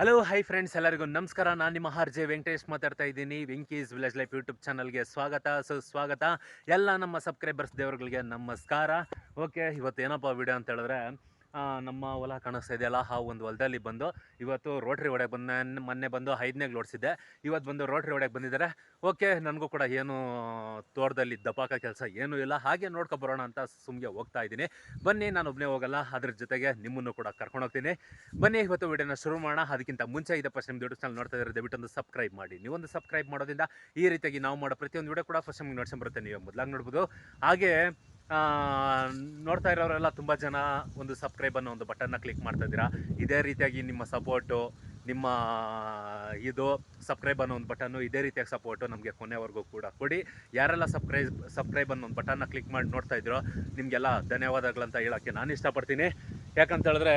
Hello hi friends ಎಲ್ಲರಿಗೂ ನಮಸ್ಕಾರ. ನಾನು ನಿಮ್ಮ ಆರ್ ಜೆ ವೆಂಕಟೇಶ್ ಮಾತಾಡ್ತಾ ಇದ್ದೀನಿ. ವೆಂಕೀಸ್ ವಿಲೇಜ್ ಲೈಫ್ ಯೂಟ್ಯೂಬ್ ಚಾನಲ್ಗೆ ಸ್ವಾಗತ. ಸುಸ್ವಾಗತ ಎಲ್ಲ ನಮ್ಮ ಸಬ್ಸ್ಕ್ರೈಬರ್ಸ್ ದೇವರುಗಳಿಗೆ ನಮಸ್ಕಾರ. ಓಕೆ ಇವತ್ತು ಏನಪ್ಪ ವಿಡಿಯೋ ಅಂತ ಹೇಳಿದ್ರೆ ನಮ್ಮ ಹೊಲ ಕಾಣಿಸ್ತಾ ಇದೆಯಲ್ಲ ಆ ಒಂದು ಹೊಲದಲ್ಲಿ ಬಂದು ಇವತ್ತು ರೋಟ್ರಿ ಹೊಡೆಗೆ ಬಂದ ಮೊನ್ನೆ ಬಂದು ಐದನೇಗೆ ಲೋಡ್ಸಿದ್ದೆ. ಇವತ್ತು ಬಂದು ರೋಟ್ರಿ ಹೊಡೆಗೆ ಬಂದಿದ್ದಾರೆ. ಓಕೆ, ನನಗೂ ಕೂಡ ಏನು ತೋಟದಲ್ಲಿ ದಪಾಕ ಕೆಲಸ ಏನೂ ಇಲ್ಲ. ಹಾಗೆ ನೋಡ್ಕೊ ಬರೋಣ ಅಂತ ಸುಮ್ಗೆ ಹೋಗ್ತಾ ಇದ್ದೀನಿ. ಬನ್ನಿ, ನಾನು ಒಬ್ಬನೇ ಹೋಗಲ್ಲ. ಅದ್ರ ಜೊತೆಗೆ ನಿಮ್ಮನ್ನು ಕೂಡ ಕರ್ಕೊಂಡು ಹೋಗ್ತೀನಿ. ಬನ್ನಿ, ಇವತ್ತು ವಿಡಿಯೋನ ಶುರು ಮಾಡೋಣ. ಅದಕ್ಕಿಂತ ಮುಂಚೆ ಇದೆ ಫಸ್ಟ್ ನಿಮ್ಮ ಯೂಟ್ಯೂಬ್ ಚಾನಲ್ ನೋಡ್ತಾ ಇದ್ದಾರೆ ದಯವಿಟ್ಟು ಒಂದು ಸಬ್ಸ್ಕ್ರೈಬ್ ಮಾಡಿ. ನೀವು ಒಂದು ಸಬ್ಸ್ಕ್ರೈಬ್ ಮಾಡೋದ್ರಿಂದ ಈ ರೀತಿಯಾಗಿ ನಾವು ಮಾಡೋ ಪ್ರತಿಯೊಂದು ವಿಡಿಯೋ ಕೂಡ ಫಸ್ಟ್ ನಿಮ್ಗೆ ನೋಡ್ಸ್ಕೊಂಡ್ ಬರುತ್ತೆ. ನೀವು ಮೊದಲಾಗಿ ನೋಡ್ಬೋದು. ಹಾಗೆ ನೋಡ್ತಾ ಇರೋರೆಲ್ಲ ತುಂಬ ಜನ ಒಂದು ಸಬ್ಸ್ಕ್ರೈಬ್ ಅನ್ನೋ ಒಂದು ಬಟನ್ನ ಕ್ಲಿಕ್ ಮಾಡ್ತಾ ಇದ್ದೀರಾ. ಇದೇ ರೀತಿಯಾಗಿ ನಿಮ್ಮ ಸಪೋರ್ಟು ನಿಮ್ಮ, ಇದು ಸಬ್ಸ್ಕ್ರೈಬ್ ಅನ್ನೋ ಒಂದು ಬಟನ್ನು ಇದೇ ರೀತಿಯಾಗಿ ಸಪೋರ್ಟು ನಮಗೆ ಕೊನೆವರೆಗೂ ಕೂಡ ಕೊಡಿ. ಯಾರೆಲ್ಲ ಸಬ್ಸ್ಕ್ರೈಬ್ ಸಬ್ಸ್ಕ್ರೈಬ್ ಅನ್ನೋ ಒಂದು ಬಟನ್ನ ಕ್ಲಿಕ್ ಮಾಡಿ ನೋಡ್ತಾ ಇದ್ದೀರೋ, ನಿಮಗೆಲ್ಲ ಧನ್ಯವಾದಗಳಂತ ಹೇಳೋಕ್ಕೆ ನಾನು ಇಷ್ಟಪಡ್ತೀನಿ. ಯಾಕಂತ ಹೇಳಿದ್ರೆ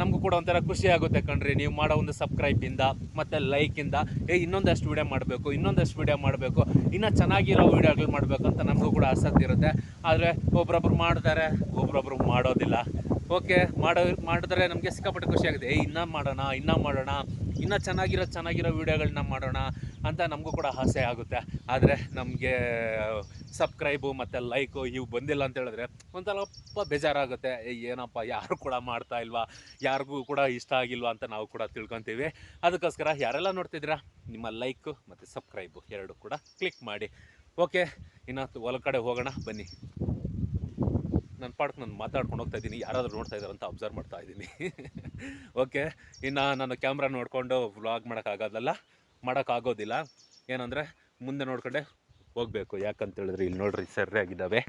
ನಮಗೂ ಕೂಡ ಒಂಥರ ಖುಷಿ ಆಗುತ್ತೆ ಕಣ್ರಿ. ನೀವು ಮಾಡೋ ಒಂದು ಸಬ್ಸ್ಕ್ರೈಬಿಂದ ಮತ್ತು ಲೈಕಿಂದ ಏ, ಇನ್ನೊಂದಷ್ಟು ವೀಡಿಯೋ ಮಾಡಬೇಕು, ಇನ್ನೊಂದಷ್ಟು ವೀಡಿಯೋ ಮಾಡಬೇಕು, ಇನ್ನೂ ಚೆನ್ನಾಗಿರೋ ವೀಡಿಯೋಗಳು ಮಾಡಬೇಕು ಅಂತ ನಮಗೂ ಕೂಡ ಆಸಕ್ತಿ ಇರುತ್ತೆ. ಆದರೆ ಒಬ್ರೊಬ್ರು ಮಾಡ್ತಾರೆ, ಒಬ್ರೊಬ್ರು ಮಾಡೋದಿಲ್ಲ. ಓಕೆ ಮಾಡೋ, ಮಾಡಿದ್ರೆ ನಮಗೆ ಸಿಕ್ಕಾಪಟ್ಟೆ ಖುಷಿ ಆಗುತ್ತೆ. ಏ, ಇನ್ನೂ ಮಾಡೋಣ ಇನ್ನೂ ಮಾಡೋಣ ಇನ್ನೂ ಚೆನ್ನಾಗಿರೋ ಚೆನ್ನಾಗಿರೋ ವೀಡಿಯೋಗಳನ್ನ ಮಾಡೋಣ ಅಂತ ನಮಗೂ ಕೂಡ ಆಸೆ ಆಗುತ್ತೆ. ಆದರೆ ನಮಗೆ ಸಬ್ಸ್ಕ್ರೈಬು ಮತ್ತು ಲೈಕು ಇವು ಬಂದಿಲ್ಲ ಅಂತ ಹೇಳಿದ್ರೆ ಒಂಥರಪ್ಪ ಬೇಜಾರಾಗುತ್ತೆ. ಏನಪ್ಪ, ಯಾರು ಕೂಡ ಮಾಡ್ತಾ ಇಲ್ವಾ? ಯಾರಿಗೂ ಕೂಡ ಇಷ್ಟ ಆಗಿಲ್ವಾ ಅಂತ ನಾವು ಕೂಡ ತಿಳ್ಕೊತೀವಿ. ಅದಕ್ಕೋಸ್ಕರ ಯಾರೆಲ್ಲ ನೋಡ್ತಿದ್ದೀರಾ, ನಿಮ್ಮ ಲೈಕು ಮತ್ತು ಸಬ್ಸ್ಕ್ರೈಬು ಎರಡು ಕೂಡ ಕ್ಲಿಕ್ ಮಾಡಿ. ಓಕೆ ಇನ್ನು ಹೊಲ ಕಡೆ ಹೋಗೋಣ, ಬನ್ನಿ. ನನ್ನ ಪಾಡ್ಕು ನಾನು ಮಾತಾಡ್ಕೊಂಡು ಹೋಗ್ತಾ ಇದ್ದೀನಿ. ಯಾರಾದರೂ ನೋಡ್ತಾ ಇದ್ದಾರೆ ಅಂತ ಅಬ್ಸರ್ವ್ ಮಾಡ್ತಾ ಇದ್ದೀನಿ. ಓಕೆ ಇನ್ನು ನಾನು ಕ್ಯಾಮ್ರಾ ನೋಡಿಕೊಂಡು ವ್ಲಾಗ್ ಮಾಡೋಕ್ಕಾಗೋದಲ್ಲ ಮಾಡೋಕ್ಕಾಗೋದಿಲ್ಲ ಏನಂದರೆ ಮುಂದೆ ನೋಡ್ಕೊಂಡೆ ಹೋಗಬೇಕು. ಯಾಕಂತೇಳಿದ್ರೆ ಇಲ್ಲಿ ನೋಡ್ರಿ ಸರಿಯಾಗಿದ್ದಾವೆ.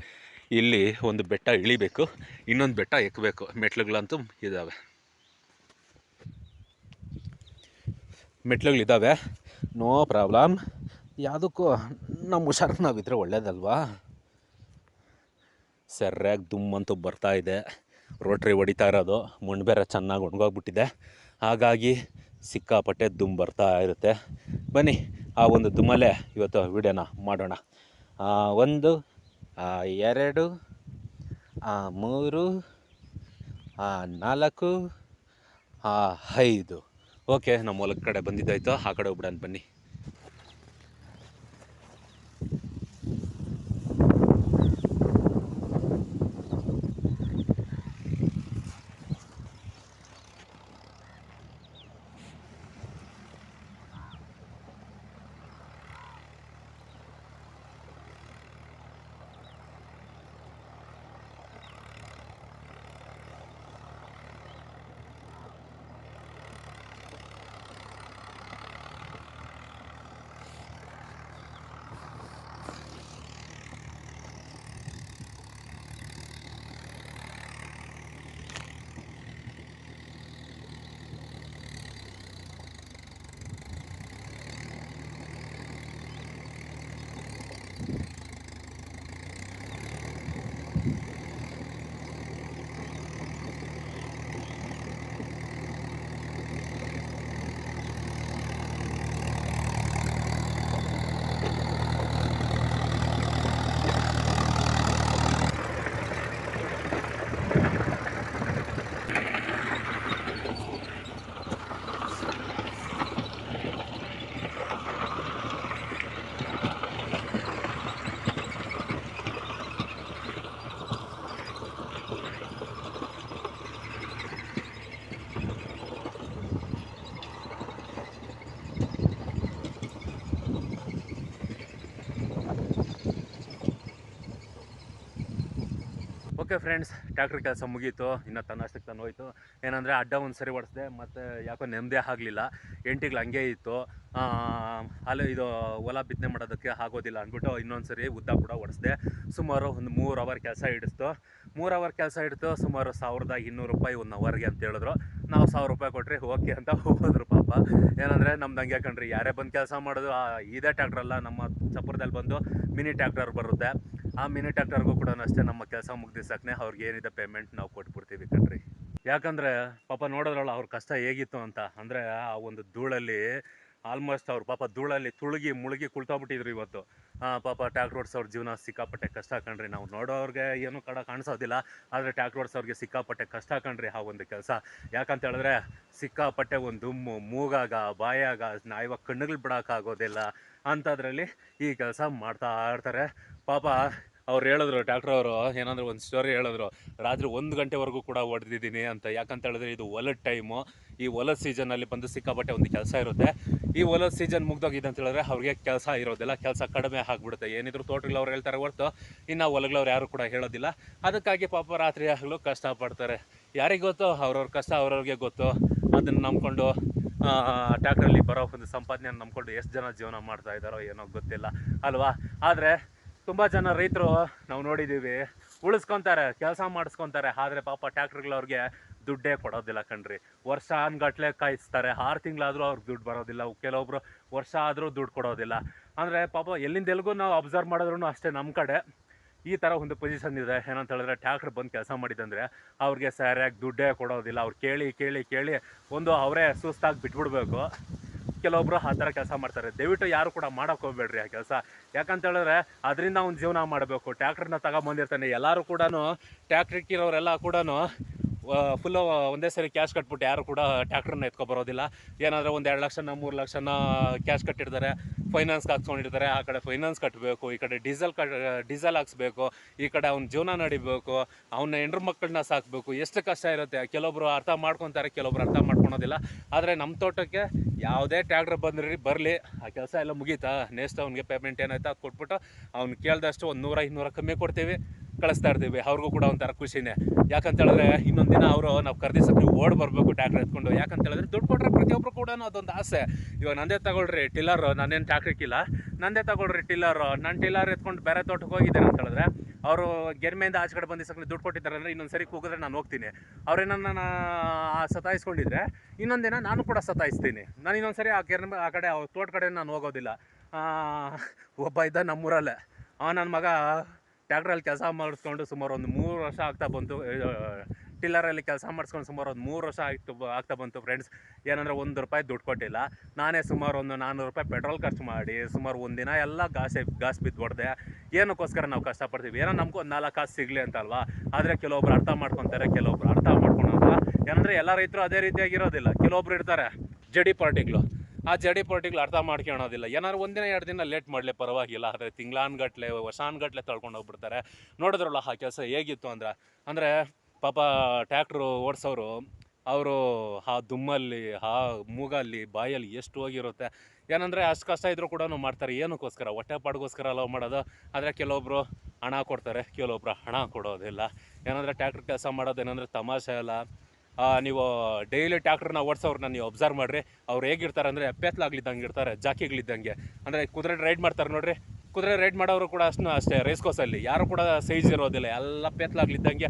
ಇಲ್ಲಿ ಒಂದು ಬೆಟ್ಟ ಇಳಿಬೇಕು, ಇನ್ನೊಂದು ಬೆಟ್ಟ ಎಕ್ಕಬೇಕು ಮೆಟ್ಲುಗಳಂತೂ ಇದ್ದಾವೆ ಮೆಟ್ಲುಗಳಿದ್ದಾವೆ ನೋ ಪ್ರಾಬ್ಲಮ್ ಯಾವುದಕ್ಕೂ ನಮ್ಮ ಹುಷಾರು ನಾವಿದ್ರೆ ಒಳ್ಳೇದಲ್ವಾ? ಸರಿಯಾಗಿ ದುಮ್ಮಂತೂ ಬರ್ತಾ ಇದೆ. ರೋಟ್ರಿ ಹೊಡಿತಾ ಇರೋದು. ಮಣ್ಣು ಬೇರೆ ಚೆನ್ನಾಗಿ ಒಣಗೋಗ್ಬಿಟ್ಟಿದೆ. ಹಾಗಾಗಿ ಸಿಕ್ಕಾಪಟ್ಟೆ ದುಮ್ ಬರ್ತಾ ಇರುತ್ತೆ. ಬನ್ನಿ, ಆ ಒಂದು ದುಮ್ಮಲ್ಲೇ ಇವತ್ತು ವಿಡಿಯೋನ ಮಾಡೋಣ. ಒಂದು ಎರಡು ಮೂರು ನಾಲ್ಕು ಐದು. ಓಕೆ, ನಮ್ಮ ಹೊಲದ ಕಡೆ ಬಂದಿದ್ದಾಯ್ತು. ಆ ಕಡೆ ಹೋಗ್ಬಿಡೋಣ, ಬನ್ನಿ. ಓಕೆ ಫ್ರೆಂಡ್ಸ್, ಟ್ಯಾಕ್ಟ್ರ್ ಕೆಲಸ ಮುಗೀತು, ಇನ್ನು ತನ್ನಷ್ಟಕ್ಕೆ ತಾನು ಹೋಯ್ತು. ಏನಂದರೆ ಅಡ್ಡ ಒಂದು ಸರಿ ಹೊಡೆಸ್ದೆ ಮತ್ತು ಯಾಕೋ ನೆಮ್ಮದಿ ಆಗಲಿಲ್ಲ. ಎಂಟಿಗಳು ಹಂಗೆ ಇತ್ತು. ಅಲ್ಲಿ ಇದು ಹೊಲ ಬಿತ್ತನೆ ಮಾಡೋದಕ್ಕೆ ಆಗೋದಿಲ್ಲ ಅಂದ್ಬಿಟ್ಟು ಇನ್ನೊಂದು ಸರಿ ಉದ್ದ ಕೂಡ ಹೊಡೆಸ್ದೆ ಸುಮಾರು ಒಂದು ಮೂರು ಅವರ್ ಕೆಲಸ ಹಿಡಿಸ್ತು. ಮೂರು ಅವರ್ ಕೆಲಸ ಹಿಡಿತು ಸುಮಾರು ಸಾವಿರದ ಇನ್ನೂರು ರೂಪಾಯಿ ಒಂದು ಅವರ್ಗೆ ಅಂತ ಹೇಳಿದ್ರು. ನಾವು ಸಾವಿರ ರೂಪಾಯಿ ಕೊಟ್ಟರೆ ಓಕೆ ಅಂತ ಹೋದ್ರು ಪಾಪ. ಏನಂದರೆ ನಮ್ದು ಹಂಗೆ ಕಣ್ರಿ, ಯಾರೇ ಬಂದು ಕೆಲಸ ಮಾಡೋದು ಇದೇ ಟ್ಯಾಕ್ಟ್ರಲ್ಲ ನಮ್ಮ ಚಪ್ಪರದಲ್ಲಿ ಬಂದು ಮಿನಿ ಟ್ಯಾಕ್ಟರ್ ಬರುತ್ತೆ. ಆ ಮಿನಿ ಟ್ಯಾಕ್ಟರ್ಗೂ ಕೂಡ ಅಷ್ಟೇ ನಮ್ಮ ಕೆಲಸ ಮುಗ್ದಿಸಕ್ಕೆ ಅವ್ರಿಗೆ ಏನಿದೆ ಪೇಮೆಂಟ್ ನಾವು ಕೊಟ್ಬಿಡ್ತೀವಿ ಕಣ್ರಿ. ಯಾಕಂದರೆ ಪಾಪ ನೋಡೋದ್ರಲ್ಲ ಅವ್ರ ಕಷ್ಟ ಹೇಗಿತ್ತು ಅಂತ. ಅಂದರೆ ಆ ಒಂದು ಧೂಳಲ್ಲಿ ಆಲ್ಮೋಸ್ಟ್ ಅವ್ರು ಪಾಪ ಧೂಳಲ್ಲಿ ತುಳುಗಿ ಮುಳುಗಿ ಕುಳ್ತಾಬಿಟ್ಟಿದ್ರು ಇವತ್ತು. ಪಾಪ ಟ್ಯಾಕ್ಟರ್ ಅವ್ರ ಜೀವನ ಸಿಕ್ಕಾಪಟ್ಟೆ ಕಷ್ಟ ಕಣ್ರಿ. ನಾವು ನೋಡೋರಿಗೆ ಏನು ಕಡ ಕಾಣಿಸೋದಿಲ್ಲ. ಆದರೆ ಟ್ಯಾಕ್ಟರ್ ಅವ್ರಿಗೆ ಸಿಕ್ಕಾಪಟ್ಟೆ ಕಷ್ಟ ಕಣ್ರಿ ಆ ಒಂದು ಕೆಲಸ. ಯಾಕಂತ ಹೇಳಿದ್ರೆ ಸಿಕ್ಕಾಪಟ್ಟೆ ಒಂದು ದುಮ್ಮು ಮೂಗಾಗ, ಬಾಯಾಗ ನಾ ಇವಾಗ ಕಣ್ಣುಗಳು ಬಿಡೋಕ್ಕಾಗೋದಿಲ್ಲ ಅಂಥದ್ರಲ್ಲಿ ಈ ಕೆಲಸ ಮಾಡ್ತಾ ಇರ್ತಾರೆ. ಪಾಪ ಅವ್ರು ಹೇಳಿದ್ರು ಡಾಕ್ಟರ್ ಅವರು, ಏನಂದ್ರೆ ಒಂದು ಸ್ಟೋರಿ ಹೇಳಿದ್ರು, ರಾತ್ರಿ ಒಂದು ಗಂಟೆವರೆಗೂ ಕೂಡ ಹೊಡೆದಿದ್ದೀನಿ ಅಂತ. ಯಾಕಂತ ಹೇಳಿದ್ರೆ ಇದು ಒಲದ ಟೈಮು ಈ ಹೊಲದ ಸೀಸನಲ್ಲಿ ಬಂದು ಸಿಕ್ಕಾಪಟ್ಟೆ ಒಂದು ಕೆಲಸ ಇರುತ್ತೆ. ಈ ಹೊಲದ ಸೀಸನ್ ಮುಗ್ದೋಗಿದೆ ಅಂತ ಹೇಳಿದ್ರೆ ಅವ್ರಿಗೆ ಕೆಲಸ ಇರೋದಿಲ್ಲ. ಕೆಲಸ ಕಡಿಮೆ ಆಗಿಬಿಡುತ್ತೆ. ಏನಿದ್ರು ತೋಟಗಳು ಅವ್ರು ಹೇಳ್ತಾರೆ ಹೊರತು, ಇನ್ನು ಹೊಲಗಳವ್ರು ಯಾರು ಕೂಡ ಹೇಳೋದಿಲ್ಲ. ಅದಕ್ಕಾಗಿ ಪಾಪ ರಾತ್ರಿ ಆಗಲೂ ಕಷ್ಟಪಡ್ತಾರೆ. ಯಾರಿಗೆ ಗೊತ್ತು? ಅವ್ರವ್ರ ಕಷ್ಟ ಅವ್ರವ್ರಿಗೆ ಗೊತ್ತು. ಅದನ್ನು ನಂಬ್ಕೊಂಡು ಟ್ಯಾಕ್ಟ್ರಲ್ಲಿ ಬರೋ ಒಂದು ಸಂಪಾದನೆ ನಂಬ್ಕೊಂಡು ಎಷ್ಟು ಜನ ಜೀವನ ಮಾಡ್ತಾ ಇದ್ದಾರೋ ಏನೋ ಗೊತ್ತಿಲ್ಲ, ಅಲ್ವಾ? ಆದರೆ ತುಂಬ ಜನ ರೈತರು ನಾವು ನೋಡಿದ್ದೀವಿ ಉಳಿಸ್ಕೊತಾರೆ, ಕೆಲಸ ಮಾಡಿಸ್ಕೊತಾರೆ, ಆದರೆ ಪಾಪ ಟ್ಯಾಕ್ಟ್ರಿಗಳವ್ರಿಗೆ ದುಡ್ಡೇ ಕೊಡೋದಿಲ್ಲ ಕಣ್ರಿ. ವರ್ಷ ಅನ್ಗಟ್ಲೆ ಕಾಯಿಸ್ತಾರೆ, ಆರು ತಿಂಗಳಾದರೂ ಅವ್ರಿಗೆ ದುಡ್ಡು ಬರೋದಿಲ್ಲ ಕೆಲವೊಬ್ಬರು ವರ್ಷ ಆದರೂ ದುಡ್ಡು ಕೊಡೋದಿಲ್ಲ. ಅಂದರೆ ಪಾಪ ಎಲ್ಲಿಂದ ಎಲ್ಲಿಗೂ ನಾವು ಅಬ್ಸರ್ವ್ ಮಾಡಿದ್ರು ಅಷ್ಟೇ ನಮ್ಮ ಕಡೆ. ಈ ಥರ ಒಂದು ಪೊಸಿಷನ್ ಇದೆ. ಏನಂತ ಹೇಳಿದ್ರೆ ಟ್ಯಾಕ್ಟ್ರ್ ಬಂದು ಕೆಲಸ ಮಾಡಿದಂದರೆ ಅವ್ರಿಗೆ ಸರಿಯಾಗಿ ದುಡ್ಡೇ ಕೊಡೋದಿಲ್ಲ. ಅವ್ರು ಕೇಳಿ ಕೇಳಿ ಕೇಳಿ ಒಂದು ಅವರೇ ಸುಸ್ತಾಗಿ ಬಿಟ್ಬಿಡ್ಬೇಕು. ಕೆಲವೊಬ್ಬರು ಆ ಥರ ಕೆಲಸ ಮಾಡ್ತಾರೆ. ದಯವಿಟ್ಟು ಯಾರು ಕೂಡ ಮಾಡೋಕೆ ಹೋಗ್ಬೇಡ್ರಿ ಆ ಕೆಲಸ. ಯಾಕಂತ ಹೇಳಿದ್ರೆ ಅದರಿಂದ ಒಂದು ಜೀವನ ಮಾಡಬೇಕು. ಟ್ಯಾಕ್ಟ್ರನ್ನ ತಗೊಂಬಂದಿರ್ತಾನೆ. ಎಲ್ಲರೂ ಕೂಡ ಟ್ಯಾಕ್ಟ್ರಿಕ್ಕಿರೋರೆಲ್ಲ ಕೂಡ ಫುಲ್ಲು ಒಂದೇ ಸರಿ ಕ್ಯಾಶ್ ಕಟ್ಬಿಟ್ಟು ಯಾರು ಕೂಡ ಟ್ಯಾಕ್ಟ್ರನ್ನ ಎತ್ಕೊಬರೋದಿಲ್ಲ ಏನಾದರೂ ಒಂದು ಎರಡು ಲಕ್ಷನ, ಮೂರು ಲಕ್ಷನ ಕ್ಯಾಶ್ ಕಟ್ಟಿರ್ತಾರೆ ಫೈನಾನ್ಸ್ಗೆ ಹಾಕ್ಸ್ಕೊಂಡಿರ್ತಾರೆ, ಆ ಕಡೆ ಫೈನಾನ್ಸ್ ಕಟ್ಟಬೇಕು ಈ ಕಡೆ ಡೀಸೆಲ್ ಕಟ್ ಡೀಸೆಲ್ ಹಾಕ್ಸ್ಬೇಕು, ಈ ಕಡೆ ಅವ್ನ ಜೀವನ ನಡಿಬೇಕು, ಅವನ ಹೆಂಡ್ರ ಮಕ್ಕಳನ್ನ ಸಾಕಬೇಕು, ಎಷ್ಟು ಕಷ್ಟ ಇರುತ್ತೆ. ಕೆಲವೊಬ್ರು ಅರ್ಥ ಮಾಡ್ಕೊತಾರೆ, ಕೆಲವೊಬ್ರು ಅರ್ಥ ಮಾಡ್ಕೊಳೋದಿಲ್ಲ. ಆದರೆ ನಮ್ಮ ತೋಟಕ್ಕೆ ಯಾವುದೇ ಟ್ಯಾಕ್ಟ್ರ್ ಬಂದ್ರಿ, ಬರಲಿ, ಆ ಕೆಲಸ ಎಲ್ಲ ಮುಗೀತಾ ನೆಕ್ಸ್ಟ್ ಅವ್ನಿಗೆ ಪೇಮೆಂಟ್ ಏನಾಯ್ತು ಕೊಟ್ಬಿಟ್ಟು ಅವ್ನು ಕೇಳಿದಷ್ಟು ಒಂದು ನೂರ, ಇನ್ನೂರ ಕಮ್ಮಿ ಕೊಡ್ತೀವಿ. ಕಳಿಸ್ತಾ ಇರ್ತೀವಿ. ಅವ್ರಿಗೂ ಕೂಡ ಒಂಥರ ಖುಷಿನೇ ಯಾಕಂತ ಹೇಳಿದ್ರೆ ಇನ್ನೊಂದು ದಿನ ಅವರು ನಾವು ಖರೀದಿಸಕ್ಕೆ ಓಡ್ ಬರಬೇಕು ಟ್ಯಾಕ್ಟ್ರ್ ಎತ್ಕೊಂಡು. ಯಾಕಂತ ಹೇಳಿದ್ರೆ ದುಡ್ಡು ಕೊಟ್ಟರೆ ಪ್ರತಿಯೊಬ್ಬರು ಕೂಡ ಅದೊಂದು ಆಸೆ. ಇವಾಗ ನಂದೇ ತಗೊಳ್ರಿ ಟಿಲ್ಲರ್ ನಾನೇನು ಟ್ಯಾಕ್ಟ್ರಿಕ್ಕಿಲ್ಲ ನಂದೇ ತಗೊಳ್ರಿ ಟಿಲ್ಲರ್ ನನ್ನ ಟಿಲ್ಲರ್ ಎತ್ಕೊಂಡು ಬೇರೆ ತೋಟಕ್ಕೆ ಹೋಗಿದ್ದೇನೆ ಅಂತ ಹೇಳಿದ್ರೆ ಅವರು ಗೆರ್ಮೆಯಿಂದ ಆಚೆ ಕಡೆ ಬಂದಿಸಕ್ಕೆ ದುಡ್ಡು ಕೊಟ್ಟಿದ್ದಾರೆ ಅಂದರೆ ಇನ್ನೊಂದು ಸರಿ ಕೂಗಿದ್ರೆ ನಾನು ಹೋಗ್ತೀನಿ. ಅವ್ರೇನನ್ನ ಸತಾಯಿಸ್ಕೊಂಡಿದ್ರೆ ಇನ್ನೊಂದು ದಿನ ನಾನು ಕೂಡ ಸತಾಯಿಸ್ತೀನಿ. ನಾನು ಇನ್ನೊಂದು ಸರಿ ಆ ಗೆರ್ಮೆ ಆ ಕಡೆ ತೋಟ ಕಡೆ ನಾನು ಹೋಗೋದಿಲ್ಲ. ಆ, ಒಬ್ಬ ಇದ್ದ ನಮ್ಮೂರಲ್ಲೇ. ಅವ ನನ್ನ ಮಗ ಟ್ಯಾಕ್ಟ್ರಲ್ಲಿ ಕೆಲಸ ಮಾಡಿಸ್ಕೊಂಡು ಸುಮಾರು ಒಂದು ಮೂರು ವರ್ಷ ಆಗ್ತಾ ಬಂತು. ಟಿಲ್ಲರಲ್ಲಿ ಕೆಲಸ ಮಾಡಿಸ್ಕೊಂಡು ಸುಮಾರು ಒಂದು ಮೂರು ವರ್ಷ ಆಗ್ತು ಆಗ್ತಾ ಬಂತು ಫ್ರೆಂಡ್ಸ್ ಏನಂದರೆ ಒಂದು ರೂಪಾಯಿ ದುಡ್ಡು ಕೊಟ್ಟಿಲ್ಲ. ನಾನೇ ಸುಮಾರು ಒಂದು ನಾನ್ನೂರು ರೂಪಾಯಿ ಪೆಟ್ರೋಲ್ ಖರ್ಚು ಮಾಡಿ ಸುಮಾರು ಒಂದಿನ ಎಲ್ಲ ಗಾಸೆ, ಗಾಸ್ ಬಿದ್ದು ಹೊಡೆದೆ ಏನಕ್ಕೋಸ್ಕರ ನಾವು ಕಷ್ಟಪಡ್ತೀವಿ? ಏನೋ ನಮಗೂ ಒಂದು ನಾಲ್ಕು ಕಾಸು ಸಿಗಲಿ ಅಂತ ಅಲ್ವಾ ಆದರೆ ಕೆಲವೊಬ್ರು ಅರ್ಥ ಮಾಡ್ಕೊತಾರೆ, ಕೆಲವೊಬ್ರು ಅರ್ಥ ಮಾಡ್ಕೊಳಲ್ಲ. ಏನಂದರೆ ಎಲ್ಲ ರೈತರು ಅದೇ ರೀತಿಯಾಗಿರೋದಿಲ್ಲ ಕೆಲವೊಬ್ರು ಇರ್ತಾರೆ, ಜಡಿ ಪಾರ್ಟಿಗಳು. ಆ ಜಡಿ ಪಾರ್ಟಿಗಳು ಅರ್ಥ ಮಾಡ್ಕೊಳೋದಿಲ್ಲ. ಏನಾದ್ರು ಒಂದಿನ ಎರಡು ದಿನ ಲೇಟ್ ಮಾಡಲಿ ಪರವಾಗಿಲ್ಲ. ಆದರೆ ತಿಂಗ್ಳಾನ್ಗಟ್ಲೆ, ವರ್ಷಾನ್ಗಟ್ಲೆ ತಳ್ಕೊಂಡು ಹೋಗ್ಬಿಡ್ತಾರೆ. ನೋಡಿದ್ರಲ್ಲ ಆ ಕೆಲಸ ಹೇಗಿತ್ತು ಅಂದ್ರೆ, ಅಂದರೆ ಪಾಪ ಟ್ಯಾಕ್ಟ್ರು ಓಡಿಸೋರು, ಅವರು ಆ ದುಮ್ಮಲ್ಲಿ, ಆ ಮೂಗಲ್ಲಿ, ಬಾಯಲ್ಲಿ ಎಷ್ಟು ಹೋಗಿರುತ್ತೆ. ಏನಂದರೆ ಅಷ್ಟು ಕಷ್ಟ ಇದ್ರೂ ಕೂಡ ಮಾಡ್ತಾರೆ. ಏನಕ್ಕೋಸ್ಕರ? ಹೊಟ್ಟೆ ಪಾಡ್ಗೋಸ್ಕರ ಲವ್ ಮಾಡೋದು. ಆದರೆ ಕೆಲವೊಬ್ಬರು ಹಣ ಕೊಡ್ತಾರೆ. ಕೆಲವೊಬ್ರು ಹಣ ಕೊಡೋದಿಲ್ಲ. ಏನಂದರೆ ಟ್ಯಾಕ್ಟ್ರ್ ಕೆಲಸ ಮಾಡೋದು ಏನಂದರೆ ತಮಾಷೆ ಅಲ್ಲ. ನೀವು ಡೈಲಿ ಟ್ಯಾಕ್ಟ್ರನ್ನ ಓಡಿಸೋರ್ನ ನೀವು ಅಬ್ಸರ್ವ್ ಮಾಡಿರಿ. ಅವ್ರು ಹೇಗಿರ್ತಾರೆ ಅಂದರೆ ಎಪ್ಪೆತ್ಲಾಗ್ಲಿದ್ದಂಗೆ ಇರ್ತಾರೆ ಜಾಕಿಗಳಿದ್ದಂಗೆ ಅಂದರೆ ಕುದುರೆ ರೈಡ್ ಮಾಡ್ತಾರೆ ನೋಡ್ರಿ. ಕುದುರೆ ರೈಡ್ ಮಾಡೋರು ಕೂಡ ಅಷ್ಟು ಅಷ್ಟೇ ರೇಸ್ ಕೋಸಲ್ಲಿ ಯಾರು ಕೂಡ ಸೈಜ್ ಇರೋದಿಲ್ಲ. ಎಲ್ಲ ಪೆತ್ಲಾಗ್ಲಿದ್ದಂಗೆ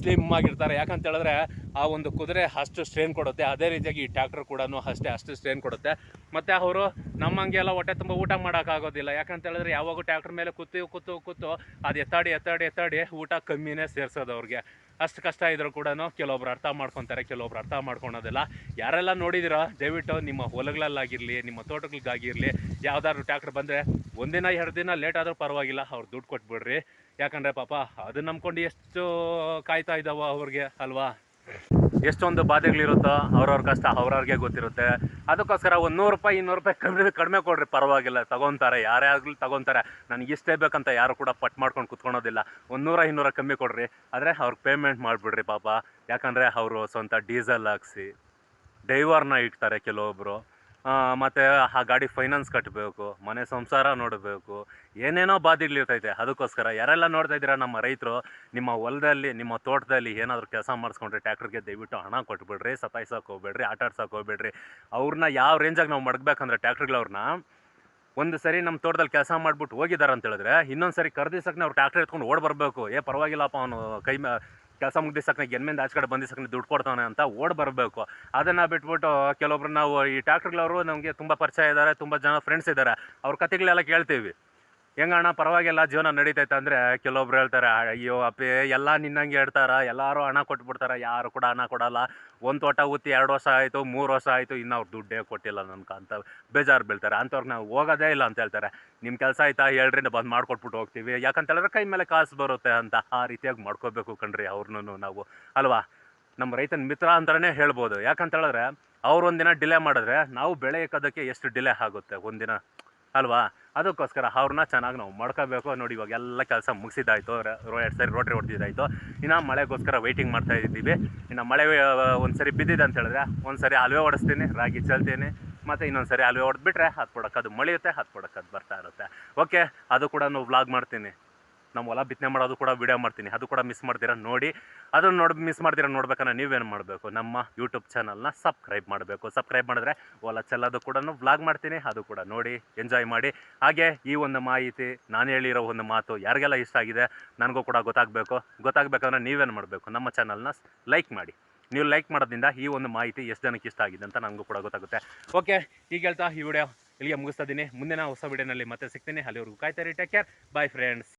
ಸ್ಲಿಮ್ ಆಗಿರ್ತಾರೆ. ಯಾಕಂತ ಹೇಳಿದ್ರೆ ಆ ಒಂದು ಕುದುರೆ ಅಷ್ಟು ಸ್ಟ್ರೇನ್ ಕೊಡುತ್ತೆ. ಅದೇ ರೀತಿಯಾಗಿ ಈ ಟ್ಯಾಕ್ಟರ್ ಕೂಡ ಅಷ್ಟೇ, ಅಷ್ಟು ಸ್ಟ್ರೇನ್ ಕೊಡುತ್ತೆ. ಮತ್ತು ಅವರು ನಮ್ಮಂಗೆ ಎಲ್ಲ ಹೊಟ್ಟೆ ತುಂಬ ಊಟ ಮಾಡೋಕ್ಕಾಗೋದಿಲ್ಲ. ಯಾಕಂತ ಹೇಳಿದ್ರೆ ಯಾವಾಗೂ ಟ್ಯಾಕ್ಟರ್ ಮೇಲೆ ಕೂತು ಕೂತು ಕೂತು ಅದು ಎತ್ತಾಡಿ ಎತ್ತಾಡಿ ಎತ್ತಾಡಿ ಊಟ ಕಮ್ಮಿನೇ ಸೇರ್ಸೋದು ಅವ್ರಿಗೆ. ಅಷ್ಟು ಕಷ್ಟ ಇದ್ರೂ ಕೂಡ ಕೆಲವೊಬ್ರು ಅರ್ಥ ಮಾಡ್ಕೊತಾರೆ, ಕೆಲವೊಬ್ರು ಅರ್ಥ ಮಾಡ್ಕೊಳೋದಿಲ್ಲ. ಯಾರೆಲ್ಲ ನೋಡಿದಿರೋ, ದಯವಿಟ್ಟು ನಿಮ್ಮ ಹೊಲಗಳಲ್ಲಾಗಿರಲಿ, ನಿಮ್ಮ ತೋಟಗಳಿಗಾಗಿರಲಿ, ಯಾವ್ದಾದ್ರು ಟ್ಯಾಕ್ಟ್ರ್ ಬಂದರೆ ಒಂದಿನ, ಎರಡು ದಿನ ಲೇಟ್ ಆದರೂ ಪರವಾಗಿಲ್ಲ, ಅವ್ರು ದುಡ್ಡು ಕೊಟ್ಬಿಡ್ರಿ. ಯಾಕಂದರೆ ಪಾಪ ಅದನ್ನ ನಂಬ್ಕೊಂಡು ಎಷ್ಟು ಕಾಯ್ತಾ ಇದ್ದಾವೋ ಅವ್ರಿಗೆ, ಅಲ್ವಾ? ಎಷ್ಟೊಂದು ಬಾಧೆಗಳಿರುತ್ತೋ ಅವ್ರವ್ರ ಕಷ್ಟ ಅವ್ರವ್ರಿಗೆ ಗೊತ್ತಿರುತ್ತೆ. ಅದಕ್ಕೋಸ್ಕರ ಒಂದು ನೂರು ರೂಪಾಯಿ, ಇನ್ನೂರು ರೂಪಾಯಿ ಕಡಿಮೆ ಕಡಿಮೆ ಕೊಡ್ರಿ, ಪರವಾಗಿಲ್ಲ, ತಗೊತಾರೆ ಯಾರೇ ಆಗಲಿ ತಗೊತಾರೆ. ನನಗೆ ಇಷ್ಟೇ ಬೇಕಂತ ಯಾರು ಕೂಡ ಪಟ್ ಮಾಡ್ಕೊಂಡು ಕುತ್ಕೊಳೋದಿಲ್ಲ. ಒಂದು ನೂರ, ಇನ್ನೂರ ಕಮ್ಮಿ ಕೊಡ್ರಿ. ಆದರೆ ಅವ್ರಿಗೆ ಪೇಮೆಂಟ್ ಮಾಡಿಬಿಡ್ರಿ ಪಾಪ. ಯಾಕಂದರೆ ಅವರು ಸ್ವಂತ ಡೀಸೆಲ್ ಹಾಕ್ಸಿ ಡೈವರ್ನ ಇಡ್ತಾರೆ ಕೆಲವೊಬ್ಬರು ಮತ್ತು ಆ ಗಾಡಿ ಫೈನಾನ್ಸ್ ಕಟ್ಟಬೇಕು ಮನೆ ಸಂಸಾರ ನೋಡಬೇಕು, ಏನೇನೋ ಬಾಧೆಗಳಿರ್ತೈತೆ, ಅದಕ್ಕೋಸ್ಕರ ಯಾರೆಲ್ಲ ನೋಡ್ತಾ ಇದ್ದೀರಾ ನಮ್ಮ ರೈತರು, ನಿಮ್ಮ ಹೊಲದಲ್ಲಿ, ನಿಮ್ಮ ತೋಟದಲ್ಲಿ ಏನಾದರೂ ಕೆಲಸ ಮಾಡಿಸ್ಕೊಂಡ್ರೆ ಟ್ಯಾಕ್ಟ್ರಿಗೆ ದಯವಿಟ್ಟು ಹಣ ಕೊಟ್ಬಿಡ್ರಿ, ಸತಾಯಿಸೋಕೆ ಹೋಗ್ಬೇಡ್ರಿ ಆಟ ಆಡ್ಸೋಕೆ ಹೋಗ್ಬೇಡ್ರಿ. ಅವ್ರನ್ನ ಯಾವ ರೇಂಜಾಗಿ ನಾವು ಮಡಗಬೇಕಂದ್ರೆ ಟ್ಯಾಕ್ಟ್ರ್ಗಳವ್ರನ್ನ ಒಂದು ಸರಿ ನಮ್ಮ ತೋಟದಲ್ಲಿ ಕೆಲಸ ಮಾಡಿಬಿಟ್ಟು ಹೋಗಿದ್ದಾರೆ ಅಂತ ಹೇಳಿದ್ರೆ ಇನ್ನೊಂದು ಸರಿ ಕರ್ದಿಸಕ್ಕೆ ಅವ್ರು ಟ್ಯಾಕ್ಟ್ರ್ ಎತ್ಕೊಂಡು ಓಡ್ ಬರಬೇಕು. ಏ, ಪರವಾಗಿಲ್ಲಪ್ಪ, ಅವನು ಕೈ ಕೆಲಸ ಮುಗ್ದಿಸಕ್ಕೆ ಗೆನ್ಮೆಂದ ಆಚೆ ಕಡೆ ಬಂದಿಸಕ್ಕೆ ದುಡ್ಡು ಕೊಡ್ತಾನೆ ಅಂತ ಓಡ್ ಬರಬೇಕು. ಅದನ್ನು ಬಿಟ್ಬಿಟ್ಟು ಕೆಲವೊಬ್ರು ನಾವು ಈ ಟ್ಯಾಕ್ಟ್ರ್ಗಳವರು ನಮಗೆ ತುಂಬ ಪರಿಚಯ ಇದ್ದಾರೆ ತುಂಬ ಜನ ಫ್ರೆಂಡ್ಸ್ ಇದ್ದಾರೆ ಅವ್ರ ಕತೆಗಳೆಲ್ಲ ಕೇಳ್ತೀವಿ. ಹೆಂಗಣ್ಣ, ಪರವಾಗಿಲ್ಲ, ಜೀವನ ನಡೀತೈತೆ ಅಂದರೆ ಕೆಲವೊಬ್ರು ಹೇಳ್ತಾರೆ, ಅಯ್ಯೋ, ಅಪ್ಪಿ, ಎಲ್ಲ ನಿನ್ನಂಗೆ ಹೇಳ್ತಾರ, ಎಲ್ಲರೂ ಹಣ ಕೊಟ್ಬಿಡ್ತಾರೆ, ಯಾರು ಕೂಡ ಹಣ ಕೊಡಲ್ಲ. ಒಂದು ತೋಟ ಉತ್ತಿ ಎರಡು ವರ್ಷ ಆಯಿತು, ಮೂರು ವರ್ಷ ಆಯಿತು, ಇನ್ನು ಅವ್ರು ದುಡ್ಡೇ ಕೊಟ್ಟಿಲ್ಲ ನನ್ಗೆ ಅಂತ ಬೇಜಾರು ಬೀಳ್ತಾರೆ. ಅಂಥವ್ರಿಗೆ ನಾವು ಹೋಗೋದೇ ಇಲ್ಲ ಅಂತ ಹೇಳ್ತಾರೆ. ನಿಮ್ಮ ಕೆಲಸ ಆಯ್ತಾ? ಹೇಳ್ರಿ ಬಂದು ಮಾಡ್ಕೊಟ್ಬಿಟ್ಟು ಹೋಗ್ತೀವಿ. ಯಾಕಂತ ಹೇಳಿದ್ರೆ ಕೈ ಮೇಲೆ ಕಾಸು ಬರುತ್ತೆ ಅಂತ ಆ ರೀತಿಯಾಗಿ ಮಾಡ್ಕೋಬೇಕು ಕಣ್ರಿ ಅವ್ರನ್ನೂ ನಾವು. ಅಲ್ವಾ? ನಮ್ಮ ರೈತನ ಮಿತ್ರ ಅಂತಲೇ ಹೇಳ್ಬೋದು. ಯಾಕಂತ ಹೇಳಿದ್ರೆ ಅವ್ರು ಒಂದಿನ ಡಿಲೇ ಮಾಡಿದ್ರೆ ನಾವು ಬೆಳೆ ಎಷ್ಟು ಡಿಲೇ ಆಗುತ್ತೆ ಒಂದಿನ? ಅಲ್ವಾ? ಅದಕ್ಕೋಸ್ಕರ ಅವ್ರನ್ನ ಚೆನ್ನಾಗಿ ನಾವು ಮಾಡ್ಕೋಬೇಕು. ನೋಡಿ ಇವಾಗ ಎಲ್ಲ ಕೆಲಸ ರೋ ಎರಡು ಸರಿ ರೋಟ್ರಿ ಹೊಡೆದಿದ್ದಾಯ್ತು. ಇನ್ನು ಮಳೆಗೋಸ್ಕರ ವೆಯ್ಟಿಂಗ್ ಮಾಡ್ತಾ ಇದ್ದೀವಿ. ಇನ್ನು ಮಳೆ ಒಂದು ಸರಿ ಬಿದ್ದಿದೆ ಅಂತ ಹೇಳಿದ್ರೆ ಒಂದು ಸರಿ ಅಲ್ವೇ ಹೊಡಿಸ್ತೀನಿ ರಾಗಿ ಚೆಲ್ತೀನಿ, ಮತ್ತು ಇನ್ನೊಂದು ಸರಿ ಅಲ್ವೇ ಹೊಡೆದ್ಬಿಟ್ರೆ ಹತ್ತು ಪಡಕ್ಕೆ ಅದು ಮಳೆಯುತ್ತೆ, ಹತ್ತು ಪಡಕ್ಕೆ ಅದು ಬರ್ತಾ ಇರುತ್ತೆ. ಓಕೆ ಅದು ಕೂಡ ನಾವು ವ್ಲಾಗ್ ಮಾಡ್ತೀನಿ. ನಮ್ಮ ಹೊಲ ಬಿತ್ತನೆ ಮಾಡೋದು ಕೂಡ ವೀಡಿಯೋ ಮಾಡ್ತೀನಿ. ಅದು ಕೂಡ ಮಿಸ್ ಮಾಡ್ತೀರಾ ನೋಡಿ. ಅದನ್ನು ನೋಡಿ ಮಿಸ್ ಮಾಡ್ತೀರಾ ನೋಡ್ಬೇಕಂದ್ರೆ ನೀವೇನು ಮಾಡಬೇಕು? ನಮ್ಮ ಯೂಟ್ಯೂಬ್ ಚಾನಲ್ನ ಸಬ್ಸ್ಕ್ರೈಬ್ ಮಾಡಬೇಕು. ಸಬ್ಸ್ಕ್ರೈಬ್ ಮಾಡಿದ್ರೆ ಹೊಲ ಚೆಲ್ಲೋದು ಕೂಡ ವ್ಲಾಗ್ ಮಾಡ್ತೀನಿ. ಅದು ಕೂಡ ನೋಡಿ ಎಂಜಾಯ್ ಮಾಡಿ. ಹಾಗೆ ಈ ಒಂದು ಮಾಹಿತಿ, ನಾನು ಹೇಳಿರೋ ಒಂದು ಮಾತು ಯಾರಿಗೆಲ್ಲ ಇಷ್ಟ ಆಗಿದೆ, ನನಗೂ ಕೂಡ ಗೊತ್ತಾಗಬೇಕು. ಗೊತ್ತಾಗಬೇಕಂದ್ರೆ ನೀವೇನು ಮಾಡಬೇಕು? ನಮ್ಮ ಚಾನಲ್ನ ಲೈಕ್ ಮಾಡಿ. ನೀವು ಲೈಕ್ ಮಾಡೋದ್ರಿಂದ ಈ ಒಂದು ಮಾಹಿತಿ ಎಷ್ಟು ಜನಕ್ಕೆ ಇಷ್ಟ ಆಗಿದೆ ಅಂತ ನನಗೂ ಕೂಡ ಗೊತ್ತಾಗುತ್ತೆ. ಓಕೆ ಈಗ ಹೇಳ್ತಾ ಈ ವಿಡಿಯೋ ಇಲ್ಲಿಗೆ ಮುಗಿಸ್ತಾ ಇದ್ದೀನಿ. ಮುಂದಿನ ಹೊಸ ವಿಡಿಯೋನಲ್ಲಿ ಮತ್ತೆ ಸಿಗ್ತೀನಿ. ಅಲ್ಲಿವರೆಗೂ ಕಾಯ್ತಾರೆ ಟೇಕ್ ಕೇರ್ ಬಾಯ್ ಫ್ರೆಂಡ್ಸ್